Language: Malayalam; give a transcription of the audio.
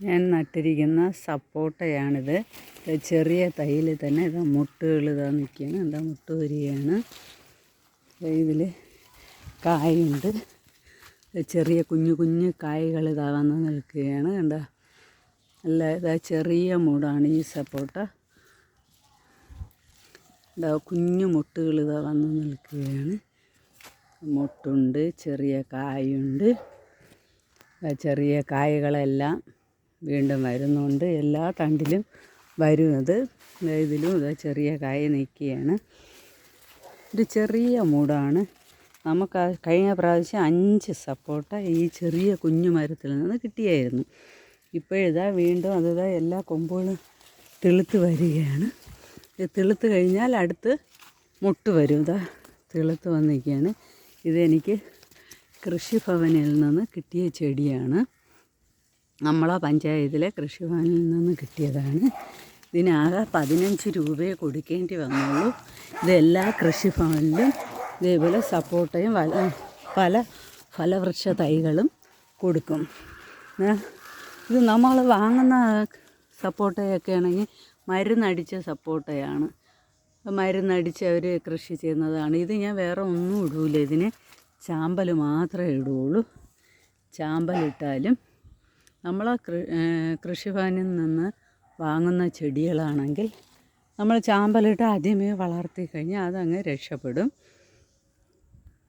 ഞാൻ നട്ടിരിക്കുന്ന സപ്പോട്ടയാണിത്. ചെറിയ തൈയിൽ തന്നെ ഇതാ മുട്ടുകൾ ഇതാ നിൽക്കുകയാണ്. എന്താ മുട്ട് വരികയാണ്. ഇതിൽ കായുണ്ട്. ചെറിയ കുഞ്ഞു കുഞ്ഞു കായ്കൾ ഇതാ വന്ന് നിൽക്കുകയാണ്. കണ്ട? അല്ല ഇതാ ചെറിയ മൂടാണ് ഈ സപ്പോട്ട. ഇതാ കുഞ്ഞു മുട്ടുകൾ ഇതാ വന്ന് നിൽക്കുകയാണ്. മുട്ടുണ്ട് ചെറിയ കായുണ്ട്. ചെറിയ കായകളെല്ലാം വീണ്ടും വരുന്നുണ്ട്. എല്ലാ തണ്ടിലും വരുന്നത്. ഇതിലും ഇതാ ചെറിയ കായ നിൽക്കുകയാണ്. ഒരു ചെറിയ മൂടാണ്. നമുക്ക് കഴിഞ്ഞ പ്രാവശ്യം അഞ്ച് സപ്പോട്ട ഈ ചെറിയ കുഞ്ഞു മരത്തിൽ നിന്ന് കിട്ടിയായിരുന്നു. ഇപ്പോഴിതാ വീണ്ടും അതിതാ എല്ലാ കൊമ്പുകളും തെളുത്ത് വരികയാണ്. തെളുത്ത് കഴിഞ്ഞാൽ അടുത്ത് മുട്ട് വരും. ഇതാ തെളുത്ത് വന്നിരിക്കുകയാണ്. ഇതെനിക്ക് കൃഷിഭവനിൽ നിന്ന് കിട്ടിയ ചെടിയാണ്. നമ്മളെ പഞ്ചായത്തിലെ കൃഷിഭവനിൽ നിന്ന് കിട്ടിയതാണ്. ഇതിനാകെ പതിനഞ്ച് രൂപയെ കൊടുക്കേണ്ടി വന്നുള്ളൂ. ഇതെല്ലാ കൃഷി കൃഷിഭവനിലും ഇതേപോലെ സപ്പോർട്ടയും വല- പല ഫലവൃക്ഷ തൈകളും കൊടുക്കും. ഇത് നമ്മൾ വാങ്ങുന്ന സപ്പോട്ടയൊക്കെ ആണെങ്കിൽ മരുന്നടിച്ച സപ്പോട്ടയാണ് മരുന്നടിച്ച് അവർ കൃഷി ചെയ്യുന്നതാണ്. ഇത് ഞാൻ വേറെ ഒന്നും ഇടൂല. ഇതിന് ചാമ്പൽ മാത്രമേ ഇടുകയുള്ളൂ ചാമ്പലിട്ടാലും നമ്മൾ കൃഷിഭവനിൽ നിന്ന് വാങ്ങുന്ന ചെടികളാണെങ്കിൽ നമ്മൾ ചാമ്പലിട്ട് ആദ്യമേ വളർത്തി കഴിഞ്ഞാൽ അതങ്ങ് രക്ഷപ്പെടും.